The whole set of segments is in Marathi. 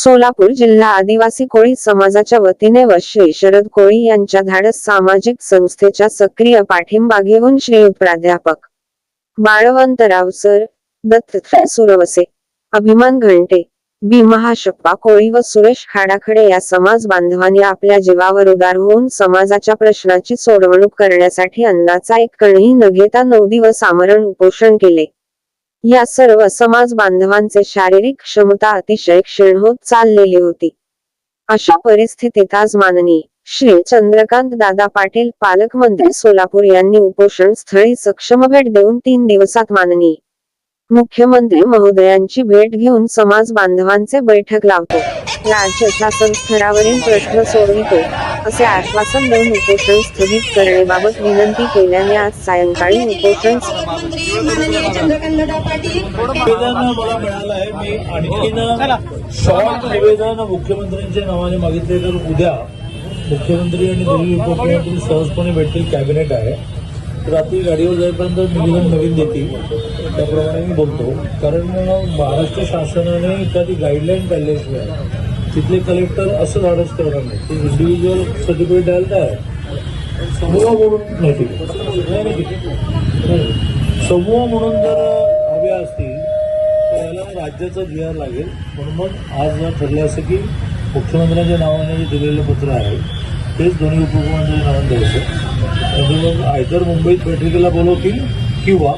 सोलापूर जिल्हा आदिवासी कोळी समाजाच्या वतीने व श्री शरद कोळी यांच्या धाडस सामाजिक संस्थेच्या सक्रिय पाठिंबा घेऊन श्रीयुत प्राध्यापक बाळवंतराव सर दत्त सुरवसे अभिमान घंटे बी महाशप्पा कोळी व सुरेश खाडाखडे या समाज बांधवांनी आपल्या जीवावर उदार होऊन समाजाच्या प्रश्नाची सोडवणूक करण्यासाठी अन्नाचा एक कणही न घेता नऊ दिवस आमरण उपोषण केले. या सर्व समाज बांधवांचे शारीरिक क्षमता अतिशय क्षीण होत चाललेली होती. अशा परिस्थितीत आज माननीय श्री चंद्रकांत दादा पाटील पालकमंत्री सोलापूर यांनी उपोषण स्थळी सक्षम भेट देऊन तीन दिवसात माननीय मुख्यमंत्री महोदयांची भेट घेऊन समाज बांधवांचे बैठक लावतो. राज्य शासन स्तरावरील प्रश्न सोडवितो. असे आश्वासन देऊन उपोषण स्थगित करण्याबाबत विनंती केल्याने आज सायंकाळी उपोषण निवेदन मला मिळालं आहे. मी आणखीन शॉर्ट निवेदन मुख्यमंत्र्यांच्या नावाने मागितले तर उद्या मुख्यमंत्री आणि दिल्ली उपमुख्यमंत्री सहजपणे भेटतील. कॅबिनेट आहे. तर रात्री गाडीवर जाईपर्यंत निवेदन नवीन देतील. त्याप्रमाणे मी बोलतो. कारण महाराष्ट्र शासनाने एखादी गाईडलाईन काढल्याशिवाय तिथले कलेक्टर असं धाडस करणार नाही. ते इंडिव्हिज्युअल सर्टिफिकेट द्यायला तयार. समूह म्हणून नाही. समूह म्हणून जर हव्या असतील तर याला राज्याचं आर लागेल. म्हणून मग आज ठरलं असं की मुख्यमंत्र्यांच्या नावाने जे दिलेलं पत्र आहे तेच दोन्ही उपमुख्यमंत्र्यांच्या नावाने द्यायचं. म्हणजे मग आयतर मुंबईत बैठकीला बोलवतील किंवा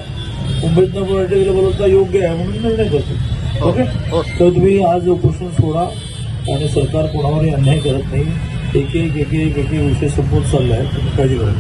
मुंबईत न बैठकीला बोलवता योग्य आहे म्हणून निर्णय करतो ओके? तर तुम्ही आज उपोषण सोडा. आणि सरकार कोणावरही अन्याय करत नाही. एक एक एक एक एक विषय संपवत चाललाय. तुम्ही काळजी करा.